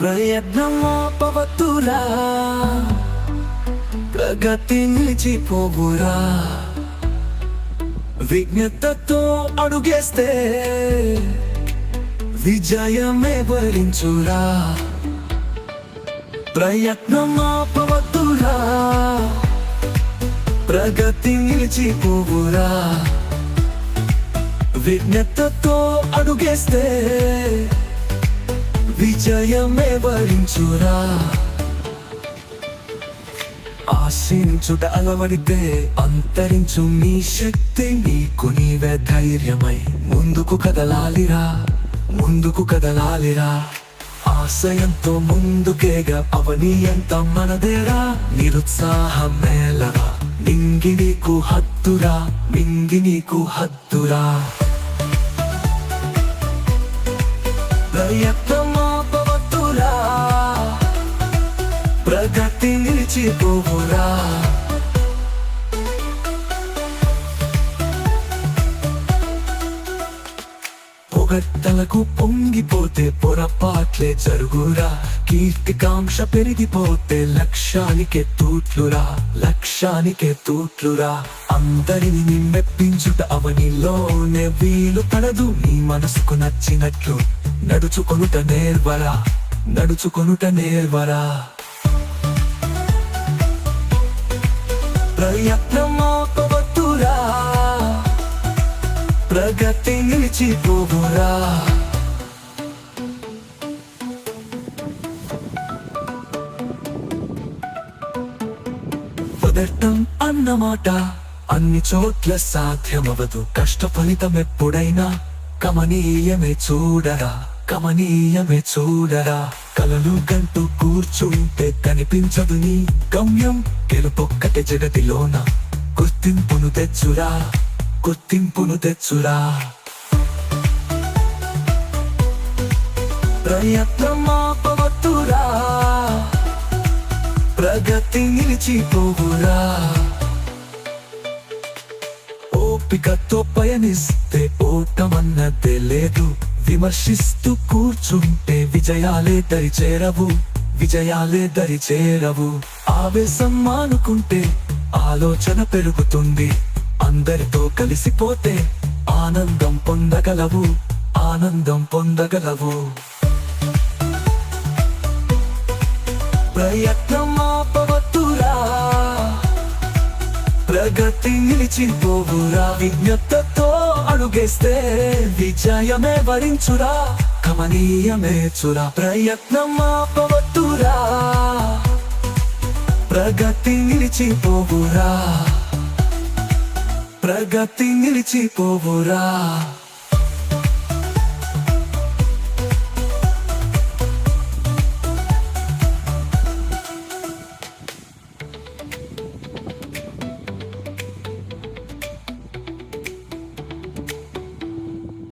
ప్రయత్నమాపవద్దురా ప్రగతి నిలిచిపోవురా. విజ్ఞతతో అడుగేస్తే విజయమే వరించురా. ప్రయత్నమాపవద్దురా ప్రగతి నిలిచిపోవురా. విజ్ఞతతో అడుగేస్తే విజయమే వరించురా. ఆశించుట అలవడితే అంతరించు మీ శక్తి నీకు నీవే ధైర్యమై ముందుకు కదలాలిరా ముందుకు కదలాలిరా. ఆశయంతో ముందుకేగా అవనీయంత మనదేరా. నిరుత్సాహం మేలరా మింగి నీకు హత్తురా మింగి నీకు హత్తురా నిలిచిపోవురా. పొగట్టలకు పొంగిపోతే పొరపాట్లే జరుగురా. కీర్తికాంక్ష పెరిగిపోతే లక్ష్యానికే తూట్లురా. లక్ష్యానికే తూట్లురా. అందరిని నీ మెప్పించుట అవనిలోనే వీలు పడదు. నీ మనసుకు నచ్చినట్లు నడుచుకొనుట నేర్వరా. నడుచుకొనుట నేర్వరా. ప్రయత్నమాపవద్దురా ప్రగతి నిలిచిపోవురా. పదర్థం అన్నమాట అన్ని చోట్ల సాధ్యమవదు కష్ట ఫలితం ఎప్పుడైనా కమనీయమే చూడరా కమనీయమే చూడరా. కలలు గంటూ కూర్చుంటే కనిపించదు నీ గమ్యం. గెలుపొక్కటి జగతిలోన గుర్తింపును తెచ్చురా గుర్తింపును తెచ్చురా. ప్రయత్నమాపవద్దురా ప్రగతి నిలిచిపోవురా. ఓపికతో పయనిస్తే ఓటమన్నదే లేదు. విమర్శిస్తూ కూర్చుంటే విజయాలే దరి చేరవు విజయాలే దరి చేరవు ఆవేశం మానుకుంటే ఆలోచన పెరుగుతుంది. అందరితో కలిసిపోతే ఆనందం పొందగలవు. ఆనందం పొందగలవు. ప్రయత్నం ప్రగతి నిలిచిపోవురా. విజ్ఞతతో అడుగేస్తే విజయమే వరించురా. కమనీయమే చురా. ప్రయత్నం ఆపవద్దురా. ప్రగతి నిలిచిపోవురా. ప్రగతి నిలిచిపోవురా.